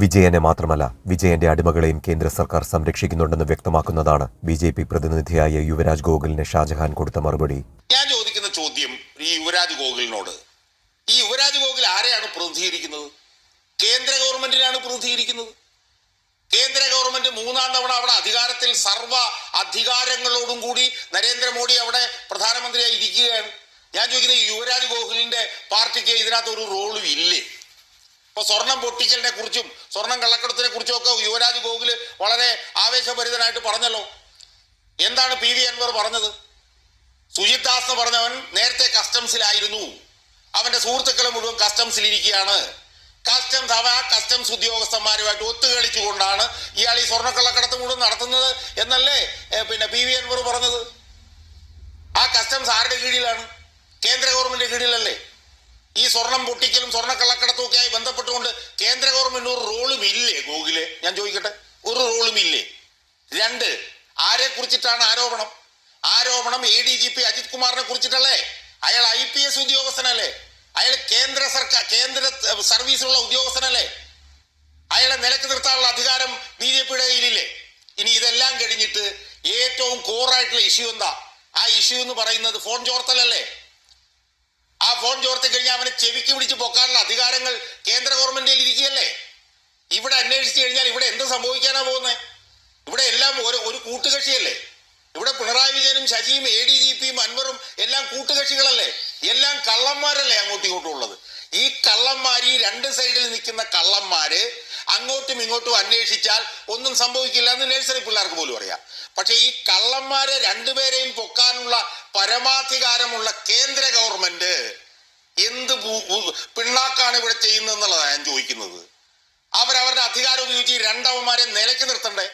വിജയനെ മാത്രമല്ല വിജയന്റെ അടിമകളെയും കേന്ദ്ര സർക്കാർ സംരക്ഷിക്കുന്നുണ്ടെന്ന് വ്യക്തമാക്കുന്നതാണ് ബി ജെ പി പ്രതിനിധിയായ യുവരാജ് ഗോകുലിന് ഷാജഹാൻ കൊടുത്ത മറുപടി. ഞാൻ ചോദിക്കുന്ന ചോദ്യം ഈ യുവരാജ് ഗോകുലിനോട്. ഈ യുവരാജ് ഗോകുൽ ആരെയാണ് പ്രതിനിധീകരിക്കുന്നത്? കേന്ദ്ര ഗവൺമെന്റിനാണ് പ്രതിനിധീകരിക്കുന്നത്? കേന്ദ്ര ഗവൺമെന്റ് മൂന്നാം തവണ അവിടെ അധികാരത്തിൽ സർവ അധികാരങ്ങളോടും കൂടി നരേന്ദ്രമോദി അവിടെ പ്രധാനമന്ത്രിയായി ഇരിക്കുകയാണ്. ഞാൻ ചോദിക്കുന്നത് യുവരാജ് ഗോകുലിന്റെ പാർട്ടിക്ക് ഇതിനകത്ത് ഒരു റോളും ഇല്ലേ? ഇപ്പൊ സ്വർണം പൊട്ടിച്ചലിനെ കുറിച്ചും സ്വർണം കള്ളക്കടത്തിനെ കുറിച്ചും ഒക്കെ യുവരാജ് ഗോകുൽ വളരെ ആവേശഭരിതനായിട്ട് പറഞ്ഞല്ലോ. എന്താണ് പി വി അൻവർ പറഞ്ഞത്? സുജിത് ദാസ് എന്ന് പറഞ്ഞവൻ നേരത്തെ കസ്റ്റംസിലായിരുന്നു. അവന്റെ സുഹൃത്തുക്കൾ മുഴുവൻ കസ്റ്റംസിൽ ഇരിക്കുകയാണ് കസ്റ്റംസ് അവ കസ്റ്റംസ് ഉദ്യോഗസ്ഥന്മാരുമായിട്ട് ഒത്തുകളിച്ചുകൊണ്ടാണ് ഇയാൾ ഈ സ്വർണക്കള്ളക്കടത്ത് മുഴുവൻ നടത്തുന്നത് എന്നല്ലേ പിന്നെ പി വി അൻവർ പറഞ്ഞത്? ആ കസ്റ്റംസ് ആരുടെ കീഴിലാണ്? കേന്ദ്ര ഗവൺമെന്റിന്റെ കീഴിലല്ലേ? സ്വർണം പൊട്ടിക്കലും സ്വർണ ഒക്കെ ആയി ബന്ധപ്പെട്ടുകൊണ്ട് കേന്ദ്ര ഗവൺമെന്റ് ഒരു റോളും ഇല്ലേ ഗൂഗിൾ ഞാൻ ചോദിക്കട്ടെ. ഒരു റോളും ഇല്ലേ? രണ്ട് ആരെ കുറിച്ചിട്ടാണ് ആരോപണം? ആരോപണം A D G P Ajith കുമാറിനെ കുറിച്ചിട്ടല്ലേ? അയാൾ ഐ പി എസ് ഉദ്യോഗസ്ഥനല്ലേ? അയാൾ കേന്ദ്ര സർക്കാർ കേന്ദ്ര സർവീസിലുള്ള ഉദ്യോഗസ്ഥനല്ലേ? അയാളെ നിലയ്ക്ക് നിർത്താനുള്ള അധികാരം ബി ജെ പിയുടെ കയ്യിലില്ലേ? ഇനി ഇതെല്ലാം കഴിഞ്ഞിട്ട് ഏറ്റവും കോറായിട്ടുള്ള ഇഷ്യൂ എന്താ? ആ ഇഷ്യൂ എന്ന് പറയുന്നത് ഫോൺ ചോർത്തലല്ലേ? ഫോൺ ചോർത്തി കഴിഞ്ഞാൽ അവനെ ചെവിക്ക് പിടിച്ച് പൊക്കാനുള്ള അധികാരങ്ങൾ കേന്ദ്ര ഗവൺമെന്റിൽ ഇരിക്കുകയല്ലേ? ഇവിടെ അന്വേഷിച്ചു കഴിഞ്ഞാൽ ഇവിടെ എന്ത് സംഭവിക്കാനാ പോകുന്നത് ഇവിടെ എല്ലാം ഒരു ഒരു കൂട്ടുകക്ഷിയല്ലേ? ഇവിടെ പിണറായി വിജയനും ശശിയും എ ഡി ജി പിയും അൻവറും എല്ലാം കൂട്ടുകക്ഷികളല്ലേ? എല്ലാം കള്ളന്മാരല്ലേ അങ്ങോട്ടും ഇങ്ങോട്ടും ഉള്ളത് ഈ കള്ളന്മാർ ഈ രണ്ട് സൈഡിൽ നിൽക്കുന്ന കള്ളന്മാര് അങ്ങോട്ടും ഇങ്ങോട്ടും അന്വേഷിച്ചാൽ ഒന്നും സംഭവിക്കില്ല എന്ന് നഴ്സറി പിള്ളേർക്ക് പോലും അറിയാം. പക്ഷെ ഈ കള്ളന്മാരെ രണ്ടുപേരെയും പൊക്കാനുള്ള പരമാധികാരമുള്ള കേന്ദ്ര ഗവൺമെന്റ് പിണ്ണാക്കാണ് ഇവിടെ ചെയ്യുന്നത് എന്നുള്ളതാണ് ഞാൻ ചോദിക്കുന്നത്. അവരവരുടെ അധികാരം ഉപയോഗിച്ച് രണ്ടവന്മാരെ നിലയ്ക്ക് നിർത്തണ്ടേ?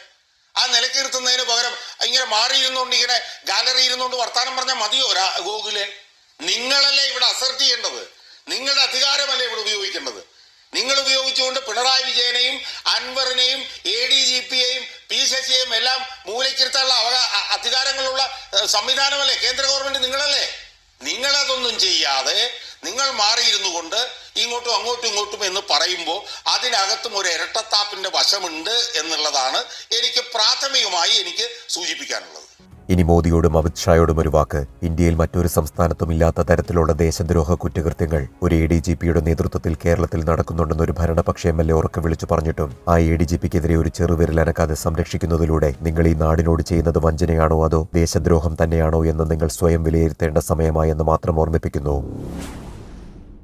ആ നിലയ്ക്ക് നിർത്തുന്നതിന് പകരം ഇങ്ങനെ മാറിയിരുന്നുകൊണ്ട് ഇങ്ങനെ ഗാലറി ഇരുന്നുകൊണ്ട് വർത്താനം പറഞ്ഞാൽ മതിയോ രാ- ഗോകുലെ? നിങ്ങളല്ലേ ഇവിടെ അസർട്ട് ചെയ്യേണ്ടത്? നിങ്ങളുടെ അധികാരമല്ലേ ഇവിടെ ഉപയോഗിക്കേണ്ടത്? നിങ്ങൾ ഉപയോഗിച്ചുകൊണ്ട് പിണറായി വിജയനെയും അൻവറിനെയും എ ഡി ജി പിയെയും പി ശശിയെയും എല്ലാം മൂലക്കിരുത്താനുള്ള അവകാ അധികാരങ്ങളുള്ള സംവിധാനമല്ലേ? കേന്ദ്ര ഗവൺമെന്റ് നിങ്ങളല്ലേ? നിങ്ങളതൊന്നും ചെയ്യാതെ നിങ്ങൾ മാറിയിരുന്നു കൊണ്ട് ഇങ്ങോട്ടും അങ്ങോട്ടും ഇങ്ങോട്ടും എന്ന് പറയുമ്പോൾ അതിനകത്തും ഒരു ഇരട്ടത്താപ്പിന്റെ വശമുണ്ട് എന്നുള്ളതാണ് എനിക്ക് പ്രാഥമികമായി എനിക്ക് സൂചിപ്പിക്കാനുള്ളത്. ഇനി മോദിയോടും അമിത് ഷായോടും ഒരു വാക്ക്. ഇന്ത്യയിൽ മറ്റൊരു സംസ്ഥാനത്തും ഇല്ലാത്ത തരത്തിലുള്ള ദേശദ്രോഹ കുറ്റകൃത്യങ്ങൾ ഒരു എ ഡി ജി പിയുടെ നേതൃത്വത്തിൽ കേരളത്തിൽ നടക്കുന്നുണ്ടെന്ന് ഒരു ഭരണപക്ഷ എം എൽ എ ഉറക്കെ വിളിച്ചു പറഞ്ഞിട്ടും ആ എ ഡി ജി പിക്കെതിരെ ഒരു ചെറുവിരൽ അനക്കാതെ സംരക്ഷിക്കുന്നതിലൂടെ നിങ്ങൾ ഈ നാടിനോട് ചെയ്യുന്നത് വഞ്ചനയാണോ അതോ ദേശദ്രോഹം തന്നെയാണോ എന്ന് നിങ്ങൾ സ്വയം വിലയിരുത്തേണ്ട സമയമായെന്ന് മാത്രം ഓർമ്മിപ്പിക്കുന്നു.